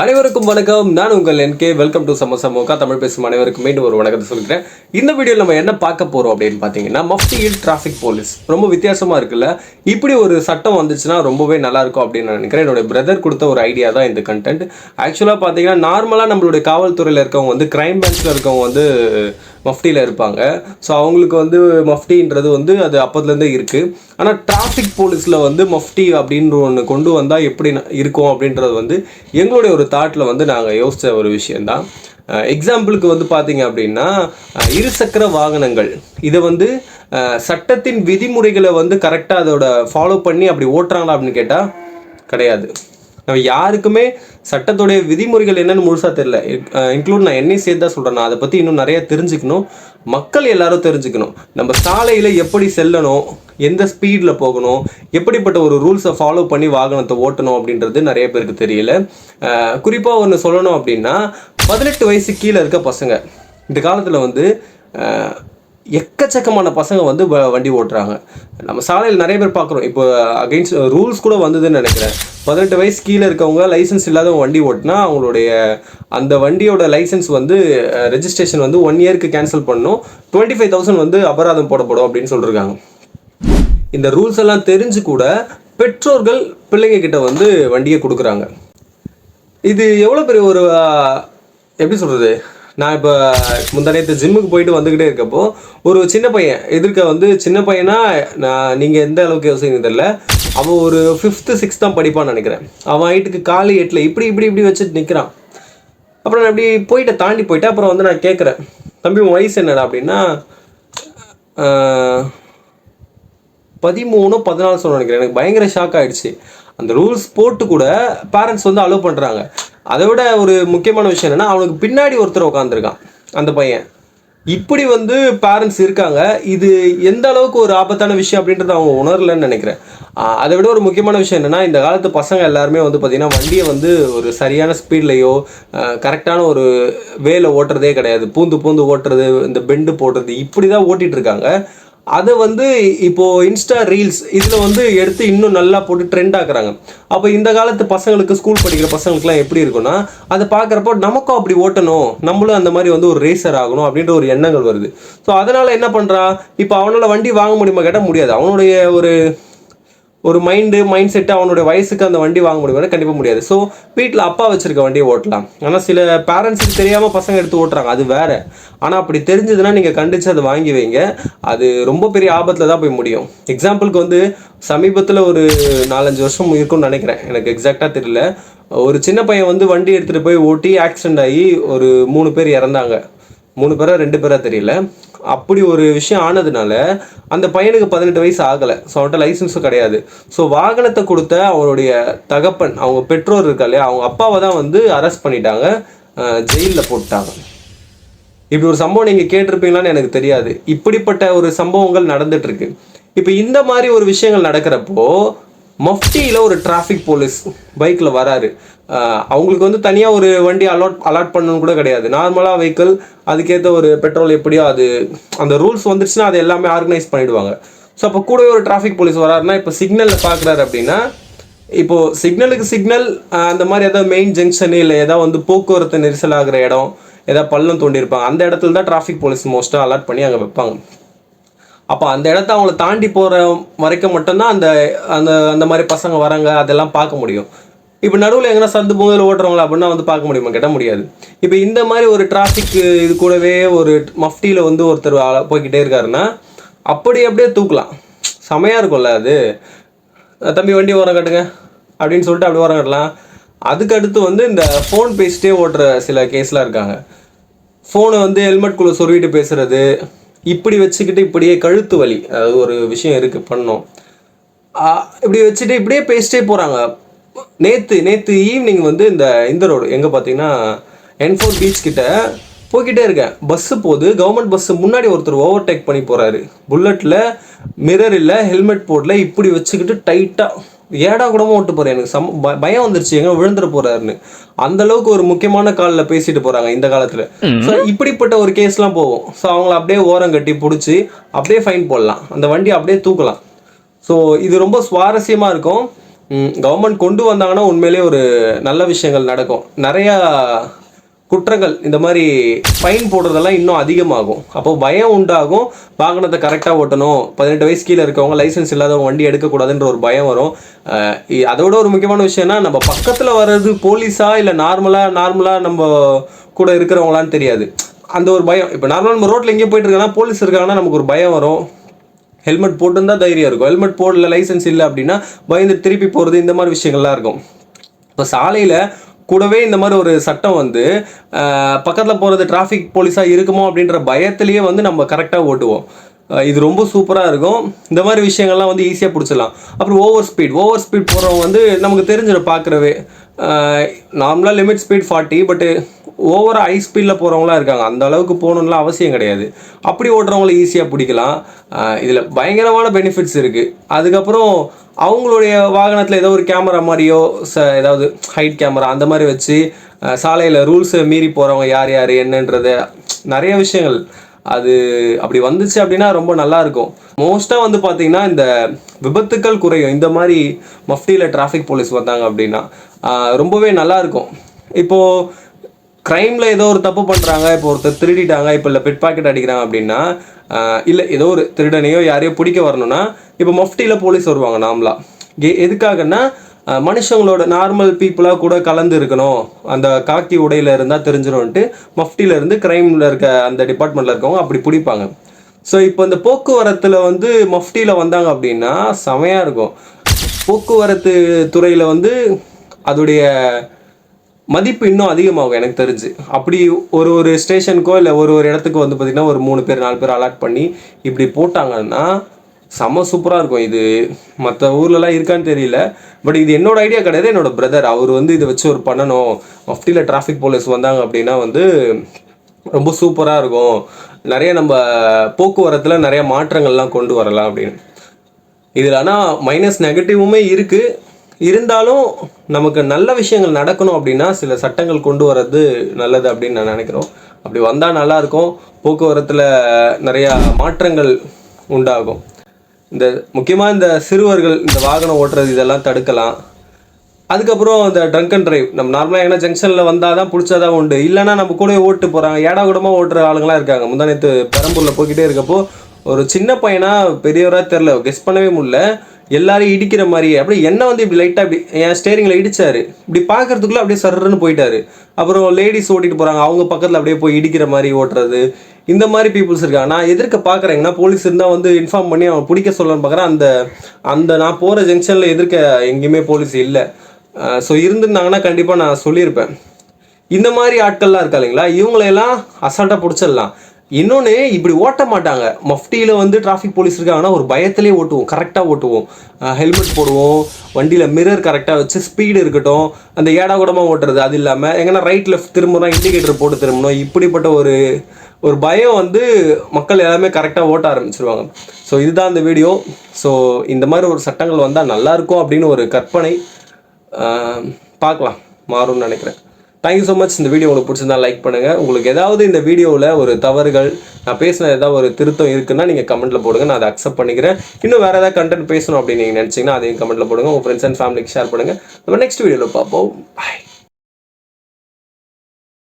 அனைவருக்கும் வணக்கம். நான் உங்கள் என்கே வெல்கம் டு சமோசா மோகா தமிழ் பேசும் அனைவருக்கும் மீண்டும் ஒரு வணக்கத்தை சொல்கிறேன். இந்த வீடியோவில் நம்ம என்ன பார்க்க போகிறோம் அப்படின்னு பார்த்தீங்கன்னா மஃப்டியில் டிராஃபிக் போலீஸ் ரொம்ப வித்தியாசமாக இருக்குல்ல? இப்படி ஒரு சட்டம் வந்துச்சுன்னா ரொம்பவே நல்லாயிருக்கும் அப்படின்னு நான் நினைக்கிறேன். என்னோட பிரதர் கொடுத்த ஒரு ஐடியா தான் இந்த கண்டென்ட் ஆக்சுவலாக பார்த்தீங்கன்னா நார்மலாக நம்மளுடைய காவல்துறையில் இருக்கவங்க வந்து கிரைம் பேங்க்ஸில் இருக்கவங்க வந்து மஃப்டியில் இருப்பாங்க. ஸோ அவங்களுக்கு வந்து மஃப்டின்றது வந்து அது அப்போதுலேருந்தே இருக்குது ஆனால் டிராஃபிக் போலீஸில் வந்து மஃப்டி அப்படின்ற ஒன்று கொண்டு வந்தால் எப்படி இருக்கும் அப்படின்றது வந்து எங்களுடைய ஒரு தாட்டில் வந்து நாங்கள் யோசித்த ஒரு விஷயந்தான் எக்ஸாம்பிளுக்கு வந்து பார்த்தீங்க அப்படின்னா இருசக்கர வாகனங்கள். இதை வந்து அஹ், சட்டத்தின் விதிமுறைகளை வந்து கரெக்டாக அதோட ஃபாலோ பண்ணி அப்படி ஓட்டுறாங்களா அப்படின்னு கேட்டால் கிடையாது. நம்ம யாருக்குமே சட்டத்துடைய விதிமுறைகள் என்னன்னு முழுசா தெரியல. இன்க்ளூட் நான் என்னையும் சேர்த்து தான் சொல்கிறேன் நான் அதை பற்றி இன்னும் நிறைய தெரிஞ்சுக்கணும். மக்கள் எல்லாரும் தெரிஞ்சுக்கணும். நம்ம சாலையில் எப்படி செல்லணும் எந்த ஸ்பீடில் போகணும் எப்படிப்பட்ட ஒரு ரூல்ஸை ஃபாலோ பண்ணி வாகனத்தை ஓட்டணும் அப்படின்றது நிறைய பேருக்கு தெரியல. குறிப்பாக ஒன்று சொல்லணும் அப்படின்னா பதினெட்டு வயசு கீழே இருக்க பசங்க. இந்த காலத்தில் வந்து எக்கச்சக்கமான பசங்க வந்து வண்டி ஓட்டுறாங்க. நம்ம சாலையில் நிறைய பேர் பார்க்குறோம் இப்போ அகைன்ஸ்ட் ரூல்ஸ் கூட வந்ததுன்னு நினைக்கிறேன். பதினெட்டு வயசு கீழே இருக்கவங்க லைசன்ஸ் இல்லாதவங்க வண்டி ஓட்டினா அவங்களுடைய அந்த வண்டியோட லைசன்ஸ் வந்து ரெஜிஸ்ட்ரேஷன் வந்து ஒன் இயருக்கு கேன்சல் பண்ணணும் டுவெண்ட்டி ஃபைவ் தௌசண்ட் வந்து அபராதம் போடப்படும் அப்படின்னு சொல்லியிருக்காங்க இந்த ரூல்ஸ் எல்லாம் தெரிஞ்சு கூட பெற்றோர்கள் பிள்ளைங்க கிட்ட வந்து வண்டியை கொடுக்குறாங்க. இது எவ்வளோ பெரிய ஒரு எப்படி சொல்கிறது நான் இப்போ முந்தானேத்து ஜிம்முக்கு போயிட்டு வந்துக்கிட்டே இருக்கப்போ ஒரு சின்ன பையன் எதிர்க்க வந்து சின்ன பையனா நான் நீங்கள் எந்த அளவுக்கு யோசிங்க தெரியல. அவன் ஒரு ஃபிஃப்த்து சிக்ஸ்த் தான் படிப்பான்னு நினைக்கிறேன். அவன் ஹைட்டுக்கு காலு எட்டில் இப்படி இப்படி இப்படி வச்சுட்டு நிற்கிறான் அப்புறம் நான் இப்படி போயிட்டு தாண்டி போயிட்டேன் அப்புறம் வந்து நான் கேட்குறேன் தம்பி உன் வயசு என்னடா? அப்படின்னா பதிமூணு பதினாலு சொல்ல நினைக்கிறேன். எனக்கு பயங்கர ஷாக் ஆகிடுச்சு அந்த ரூல்ஸ் போட்டு கூட பேரண்ட்ஸ் வந்து அலோவ் பண்ணுறாங்க அதை விட ஒரு முக்கியமான விஷயம் என்னென்னா அவனுக்கு பின்னாடி ஒருத்தர் உட்காந்துருக்கான் அந்த பையன். இப்படி வந்து பேரண்ட்ஸ் இருக்காங்க. இது எந்த அளவுக்கு ஒரு ஆபத்தான விஷயம் அப்படின்றத அவங்க உணரலன்னு நினைக்கிறேன். அதை விட ஒரு முக்கியமான விஷயம் என்னென்னா இந்த காலத்து பசங்க எல்லாருமே வந்து பார்த்திங்கன்னா வண்டியை வந்து ஒரு சரியான ஸ்பீட்லையோ கரெக்டான ஒரு வேலை ஓட்டுறதே கிடையாது. பூந்து பூந்து ஓட்டுறது இந்த பெண்டு போடுறது இப்படி தான் ஓட்டிகிட்டு இருக்காங்க. அதை வந்து இப்போது இன்ஸ்டா ரீல்ஸ் இதில் வந்து எடுத்து இன்னும் நல்லா போட்டு ட்ரெண்ட் ஆக்குறாங்க. அப்போ இந்த காலத்து பசங்களுக்கு ஸ்கூல் படிக்கிற பசங்களுக்குலாம் எப்படி இருக்கும்னா அதை பார்க்குறப்போ நமக்கும் அப்படி ஓட்டணும். நம்மளும் அந்த மாதிரி வந்து ஒரு ரேசர் ஆகணும் அப்படின்ற ஒரு எண்ணங்கள் வருது. ஸோ அதனால் என்ன பண்ணுறான் இப்போ அவனால் வண்டி வாங்க முடியுமா கேட்டால் முடியாது. அவனுடைய ஒரு ஒரு மைண்டு மைண்ட் செட்டு அவனுடைய வயசுக்கு அந்த வண்டி வாங்க முடியும். கண்டிப்பாக முடியாது. ஸோ வீட்டில் அப்பா வச்சுருக்க வண்டியை ஓட்டலாம். ஆனால் சில பேரண்ட்ஸுக்கு தெரியாமல் பசங்க எடுத்து ஓட்டுறாங்க. அது வேற. ஆனால் அப்படி தெரிஞ்சதுன்னா நீங்கள் கண்டிச்சு அதை வாங்கி வைங்க. அது ரொம்ப பெரிய ஆபத்தில் தான் போய் முடியும். எக்ஸாம்பிளுக்கு வந்து சமீபத்தில் ஒரு நாலஞ்சு வருஷம் இருக்கும்னு நினைக்கிறேன். எனக்கு எக்ஸாக்டாக தெரியல. ஒரு சின்ன பையன் வந்து வண்டி எடுத்துகிட்டு போய் ஓட்டி ஆக்சிடென்ட் ஆகி ஒரு மூணு பேர் இறந்தாங்க. மூணு பேரா ரெண்டு பேரா தெரியல. அப்படி ஒரு விஷயம் ஆனதுனால அந்த பையனுக்கு பதினெட்டு வயசு ஆகலை. ஸோ அவன்கிட்ட லைசன்ஸும் கிடையாது. ஸோ வாகனத்தை கொடுத்த அவனுடைய தகப்பன் அவங்க பெற்றோர் இருக்கா இல்லையா அவங்க அப்பாவை தான் வந்து அரெஸ்ட் பண்ணிட்டாங்க. ஜெயிலில் போட்டாங்க. இப்படி ஒரு சம்பவம் நீங்கள் கேட்டிருப்பீங்களான்னு எனக்கு தெரியாது. இப்படிப்பட்ட ஒரு சம்பவங்கள் நடந்துட்டு இருக்கு. இப்போ இந்த மாதிரி ஒரு விஷயங்கள் நடக்கிறப்போ மஃப்டியில் ஒரு டிராஃபிக் போலீஸ் பைக்கில் வராரு. அவங்களுக்கு வந்து தனியாக ஒரு வண்டி அலாட் அலாட் பண்ணணும் கூட கிடையாது. நார்மலாக வெஹிக்கிள் அதுக்கேற்ற ஒரு பெட்ரோல் எப்படியோ அது அந்த ரூல்ஸ் வந்துருச்சுன்னா அது எல்லாமே ஆர்கனைஸ் பண்ணிடுவாங்க. ஸோ அப்போ கூடவே ஒரு டிராஃபிக் போலீஸ் வராருன்னா இப்போ சிக்னலில் பார்க்குறாரு அப்படின்னா இப்போது சிக்னலுக்கு சிக்னல் அந்த மாதிரி ஏதாவது மெயின் ஜங்ஷனு இல்லை ஏதாவது வந்து போக்குவரத்து நெரிசல் ஆகிற இடம் ஏதாவது பள்ளம் தோண்டியிருப்பாங்க அந்த இடத்துல தான் டிராஃபிக் போலீஸ் மோஸ்ட்டாக அலர்ட் பண்ணி அங்கே வைப்பாங்க. அப்போ அந்த இடத்த அவங்கள தாண்டி போகிற வரைக்கும் மட்டும்தான் அந்த அந்த அந்த மாதிரி பசங்க வராங்க அதெல்லாம் பார்க்க முடியும். இப்போ நடுவில் எங்கன்னா சந்து பொங்கல் ஓட்டுறவங்களா அப்படின்னா வந்து பார்க்க முடியுமா? கேட்டால் முடியாது. இப்போ இந்த மாதிரி ஒரு டிராஃபிக் இது கூடவே ஒரு மஃப்டியில் வந்து ஒருத்தர் போய்கிட்டே போய்க்கிட்டே இருக்காருன்னா அப்படி அப்படியே தூக்கலாம். செமையாக இருக்கும்ல அது. தம்பி வண்டி ஓரம் கட்டுங்க. அப்படின்னு சொல்லிட்டு அப்படி ஓரம் கட்டலாம். அதுக்கு அடுத்து வந்து இந்த ஃபோன் பேசிட்டே ஓட்டுற சில கேஸ்லாம் இருக்காங்க. ஃபோனை வந்து ஹெல்மெட்குள்ளே சொருவிட்டு பேசுறது இப்படி வச்சுக்கிட்டு இப்படியே கழுத்து வலி அதாவது ஒரு விஷயம் இருக்குது பண்ணோம். இப்படி வச்சுட்டு இப்படியே பேசிட்டே போகிறாங்க நேற்று நேற்று ஈவினிங் வந்து இந்த இந்த ரோடு எங்கே பார்த்தீங்கன்னா என்ஃபோர் பீச் கிட்ட போய்கிட்டே இருக்கேன். பஸ்ஸு போகுது கவர்மெண்ட் பஸ்ஸு முன்னாடி ஒருத்தர் ஓவர்டேக் பண்ணி போகிறாரு புல்லட்டில் மிரர் இல்லை ஹெல்மெட் போடல இப்படி வச்சுக்கிட்டு டைட்டாக ஏடா கூடமா ஓட்டு போகிறேன் எனக்கு சம் பயம் வந்துருச்சு. எங்க விழுந்துட போறாருன்னு. அந்த அளவுக்கு ஒரு முக்கியமான காலில் பேசிட்டு போறாங்க இந்த காலத்துல. ஸோ இப்படிப்பட்ட ஒரு கேஸ்லாம் போகும். ஸோ அவங்கள அப்படியே ஓரம் கட்டி பிடிச்சி அப்படியே ஃபைன் போடலாம். அந்த வண்டி அப்படியே தூக்கலாம். ஸோ இது ரொம்ப சுவாரஸ்யமாக இருக்கும். கவர்மெண்ட் கொண்டு வந்தாங்கன்னா உண்மையிலேயே ஒரு நல்ல விஷயங்கள் நடக்கும். நிறையா குற்றங்கள் இந்த மாதிரி ஃபைன் போடுறதெல்லாம் இன்னும் அதிகமாகும். அப்போ பயம் உண்டாகும். வாகனத்தை கரெக்டாக ஓட்டணும். பதினெட்டு வயசு கீழே இருக்கவங்க லைசன்ஸ் இல்லாதவங்க வண்டி எடுக்கக்கூடாதுன்ற ஒரு பயம் வரும். அதோட ஒரு முக்கியமான விஷயம்னா நம்ம பக்கத்தில் வர்றது போலீஸா இல்லை நார்மலாக நார்மலாக நம்ம கூட இருக்கிறவங்களான்னு தெரியாது. அந்த ஒரு பயம். இப்போ நார்மலாக நம்ம ரோட்டில் எங்கேயோ போயிட்டு இருக்கோம்னா போலீஸ் இருக்காங்கன்னா நமக்கு ஒரு பயம் வரும். ஹெல்மெட் போட்டுருந்தா தைரியம் இருக்கும். ஹெல்மெட் போடல லைசன்ஸ் இல்லை அப்படின்னா பயந்து திருப்பி போகிறது இந்த மாதிரி விஷயங்கள்லாம் இருக்கும். இப்போ சாலையில் கூடவே இந்த மாதிரி ஒரு சட்டம் வந்து பக்கத்தில் போகிறது டிராஃபிக் போலீஸாக இருக்குமோ அப்படின்ற பயத்திலேயே வந்து நம்ம கரெக்டாக ஓட்டுவோம். இது ரொம்ப சூப்பராக இருக்கும். இந்த மாதிரி விஷயங்கள்லாம் வந்து ஈஸியாக பிடிச்சிடலாம். அப்புறம் ஓவர் ஸ்பீட் ஓவர் ஸ்பீட் போகிறவங்க வந்து நமக்கு தெரிஞ்சிடும் பார்க்குறவே. நார்மலாக லிமிட் ஸ்பீட் ஃபார்ட்டி பட்டு ஓவராக ஹை ஸ்பீடில் போகிறவங்களாம் இருக்காங்க. அந்த அளவுக்கு போகணுன்னுலாம் அவசியம் கிடையாது. அப்படி ஓட்டுறவங்கள ஈஸியாக பிடிக்கலாம். இதில் பயங்கரமான பெனிஃபிட்ஸ் இருக்குது அதுக்கப்புறம் அவங்களுடைய வாகனத்தில் ஏதோ ஒரு கேமரா மாதிரியோ ச ஏதாவது ஹைட் கேமரா அந்த மாதிரி வச்சு சாலையில் ரூல்ஸை மீறி போகிறவங்க யார் யார் என்னன்றது நிறைய விஷயங்கள். அது அப்படி வந்துச்சு அப்படின்னா ரொம்ப நல்லாயிருக்கும் மோஸ்ட்டாக வந்து பார்த்தீங்கன்னா இந்த விபத்துக்கள் குறையும். இந்த மாதிரி மஃப்டியில் டிராஃபிக் போலீஸ் வந்தாங்க அப்படின்னா ரொம்பவே நல்லா இருக்கும். இப்போது க்ரைமில் ஏதோ ஒரு தப்பு பண்ணுறாங்க இப்போ ஒருத்தர் திருடிட்டாங்க இப்போ இல்லை பிட் பாக்கெட் அடிக்கிறாங்க அப்படின்னா இல்லை ஏதோ ஒரு திருடனையோ யாரையோ பிடிக்க வரணும்னா இப்போ மொஃப்டியில் போலீஸ் வருவாங்க நார்மலாக எ எதுக்காகன்னா மனுஷங்களோட நார்மல் பீப்புளாக கூட கலந்து இருக்கணும். அந்த காக்கி உடையில் இருந்தால் தெரிஞ்சிடும்ன்ட்டு மஃப்டியில் இருந்து க்ரைமில் இருக்க அந்த டிபார்ட்மெண்ட்டில் இருக்கவங்க அப்படி பிடிப்பாங்க. ஸோ இப்போ இந்த போக்குவரத்தில் வந்து மஃப்டியில் வந்தாங்க அப்படின்னா செமையாக இருக்கும். போக்குவரத்து துறையில் வந்து அதோடைய மதிப்பு இன்னும் அதிகமாகும் எனக்கு தெரிஞ்சு. அப்படி ஒரு ஒரு ஸ்டேஷனுக்கோ இல்லை ஒரு ஒரு இடத்துக்கு வந்து பார்த்திங்கன்னா ஒரு மூணு பேர் நாலு பேர் அலாட் பண்ணி இப்படி போட்டாங்கன்னா செம்ம சூப்பராக இருக்கும். இது மற்ற ஊர்லலாம் இருக்கான்னு தெரியல. பட் இது என்னோட ஐடியா கிடையாது என்னோட பிரதர் அவர் வந்து இதை வச்சு ஒரு பண்ணணும். மஃப்டியில் டிராஃபிக் போலீஸ் வந்தாங்க அப்படின்னா வந்து ரொம்ப சூப்பராக இருக்கும். நிறைய நம்ம போக்குவரத்தில் நிறைய மாற்றங்கள்லாம் கொண்டு வரலாம் அப்படின்னு. இதில் ஆனால் மைனஸ் நெகட்டிவுமே இருக்குது இருந்தாலும் நமக்கு நல்ல விஷயங்கள் நடக்கணும் அப்படின்னா சில சட்டங்கள் கொண்டு வர்றது நல்லது அப்படின்னு நான் நினைக்கிறோம். அப்படி வந்தால் நல்லாயிருக்கும் போக்குவரத்தில் நிறையா மாற்றங்கள் உண்டாகும். இந்த முக்கியமாக இந்த சிறுவர்கள் இந்த வாகனம் ஓட்டுறது இதெல்லாம் தடுக்கலாம். அதுக்கப்புறம் இந்த ட்ரங்க் அண்ட் ட்ரைவ் நம்ம நார்மலாக எங்கன்னா ஜங்ஷனில் வந்தால் தான் பிடிச்சாதான் உண்டு. இல்லைன்னா நம்ம கூட ஓட்டு போகிறாங்க ஏடா கூடமாக ஓட்டுற ஆளுங்களாம் இருக்காங்க. முந்தா நேற்று பெரம்பூரில் போய்கிட்டே இருக்கப்போ ஒரு சின்ன பையனா பெரியவராக தெரில கெஸ் பண்ணவே முடியல. எல்லாரையும் இடிக்கிற மாதிரியே. அப்படியே என்ன வந்து இப்படி லைட்டாக இப்படி என் ஸ்டேரிங்கில் இடிச்சாரு. இப்படி பார்க்கறதுக்குள்ள அப்படியே சர்றன்னு போயிட்டாரு. அப்புறம் லேடிஸ் ஓட்டிட்டு போகிறாங்க அவங்க பக்கத்தில் அப்படியே போய் இடிக்கிற மாதிரி ஓட்டுறது. இந்த மாதிரி பீப்புள்ஸ் இருக்காங்க. நான் எதிர்க்க பார்க்குறேங்கன்னா போலீஸ் இருந்தால் வந்து இன்ஃபார்ம் பண்ணி அவன் பிடிக்க சொல்லணும்னு பார்க்குறேன். அந்த அந்த நான் போகிற ஜங்ஷனில் எதிர்க்க எங்கேயுமே போலீஸ் இல்லை. ஸோ இருந்திருந்தாங்கன்னா கண்டிப்பாக நான் சொல்லியிருப்பேன். இந்த மாதிரி ஆட்கள்லாம் இருக்கா இல்லைங்களா இவங்களையெல்லாம் அசால்ட்டாக பிடிச்சிடலாம். இன்னொன்று இப்படி ஓட்ட மாட்டாங்க. மஃப்டியில் வந்து டிராஃபிக் போலீஸ் இருக்காங்கன்னா ஒரு பயத்திலே ஓட்டுவோம். கரெக்டாக ஓட்டுவோம். ஹெல்மெட் போடுவோம். வண்டியில் மிரர் கரெக்டாக வச்சு ஸ்பீடு இருக்கட்டும். அந்த ஏடா கூடமாக ஓட்டுறது அது இல்லாமல் எங்கன்னா ரைட் லெஃப்ட் திரும்பணும் இண்டிகேட்டர் போட்டு திரும்பணும் இப்படிப்பட்ட ஒரு ஒரு பயம் வந்து மக்கள் எல்லாமே கரெக்டாக ஓட்ட ஆரம்பிச்சிருவாங்க. ஸோ இதுதான் இந்த வீடியோ ஸோ இந்த மாதிரி ஒரு சட்டங்கள் வந்தால் நல்லாயிருக்கும் அப்படின்னு ஒரு கற்பனை பார்க்கலாம். மாறும்னு நினைக்கிறேன். தேங்க்யூ ஸோ மச் இந்த வீடியோ உங்களுக்கு பிடிச்சிருந்தா லைக் பண்ணுங்கள் உங்களுக்கு ஏதாவது இந்த வீடியோவில் ஒரு தவறுகள் நான் பேசின ஏதாவது ஒரு திருத்தம் இருக்குன்னா நீங்கள் கமெண்ட்டில் போடுங்க. நான் அதை அக்செப்ட் பண்ணிக்கிறேன். இன்னும் வேறு ஏதாவது கண்டென்ட் பேசணும் அப்படின்னு நீங்கள் நினச்சிங்கன்னா அதையும் கமெண்ட்டில் போடுங்க. உங்கள் ஃப்ரெண்ட்ஸ் அண்ட் ஃபேமிலிக்கு ஷேர் பண்ணுங்கள் நம்ம நெக்ஸ்ட் வீடியோவில் பார்ப்போம். பாய்